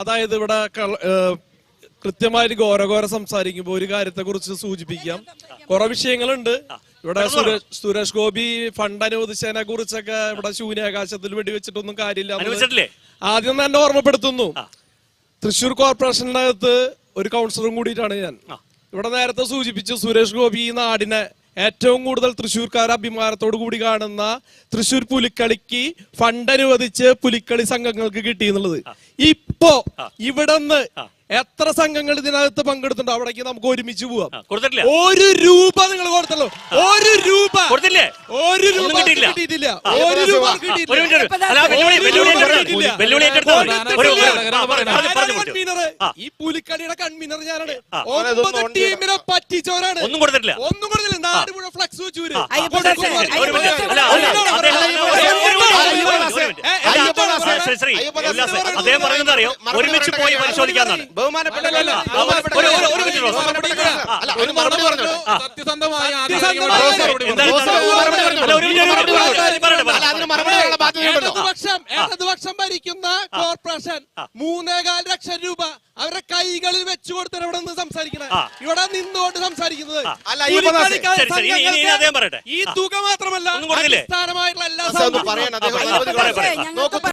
അതായത് ഇവിടെ കൃത്യമായിട്ട് ഘോരഘോര സംസാരിക്കുമ്പോൾ ഒരു കാര്യത്തെ കുറിച്ച് സൂചിപ്പിക്കാം. കുറെ വിഷയങ്ങളുണ്ട്. ഇവിടെ സുരേഷ് സുരേഷ് ഗോപി ഫണ്ട് അനുവദിച്ചതിനെ കുറിച്ചൊക്കെ ഇവിടെ ശൂന്യാകാശത്തിൽ വെടിവെച്ചിട്ടൊന്നും കാര്യമില്ല? ആദ്യം തന്നെ ഓർമ്മപ്പെടുത്തുന്നു. തൃശൂർ കോർപ്പറേഷനകത്ത് ഒരു കൗൺസിലറും കൂടിയിട്ടാണ് ഞാൻ. ഇവിടെ നേരത്തെ സൂചിപ്പിച്ചു സുരേഷ് ഗോപി ഈ നാടിനെ ഏറ്റവും കൂടുതൽ തൃശ്ശൂർക്കാർ അഭിമാനത്തോടു കൂടി കാണുന്ന തൃശ്ശൂർ പുലിക്കളിക്ക് ഫണ്ട് അനുവദിച്ച് പുലിക്കളി സംഘങ്ങൾക്ക് കിട്ടി എന്നുള്ളത് ഇപ്പോ ഇവിടെ എത്ര സംഘങ്ങൾ ഇതിനകത്ത് പങ്കെടുത്തുണ്ടോ അവിടേക്ക് നമുക്ക് ഒരുമിച്ച് പോവാം കൊടുത്തിട്ടില്ല ഒരു രൂപ നിങ്ങൾ കൊടുത്തല്ലോ ഒരു രൂപ കൊടുത്തില്ലേ ഒരു രൂപ കിട്ടിയിട്ടില്ല ഒരു രൂപ ആ. ഈ പുലിക്കളിയുടെ കൺവീനർ ഞാനാണ്. ഒമ്പത് ടീമിനെ പറ്റിച്ചവരാണ് ഒന്നും കൊടുത്തിട്ടില്ല ഒന്നും അദ്ദേഹം- പറയുന്നത് അറിയോ? ഒരുമിച്ച് പോയി പരിശോധിക്കാന്നാണ്. ബഹുമാനപ്പെട്ട ഇടതുപക്ഷം ഇടതുപക്ഷം ഭരിക്കുന്ന കോർപ്പറേഷൻ മൂന്നേകാൽ ലക്ഷം രൂപ അവരുടെ കൈകളിൽ വെച്ചു കൊടുത്തിട്ട് ഇവിടെ നിന്ന് സംസാരിക്കുന്നത്. ഇവിടെ നിന്നുകൊണ്ട് സംസാരിക്കുന്നത്. ഈ തുക മാത്രമല്ല? അടിസ്ഥാനമായിട്ടുള്ള എല്ലാ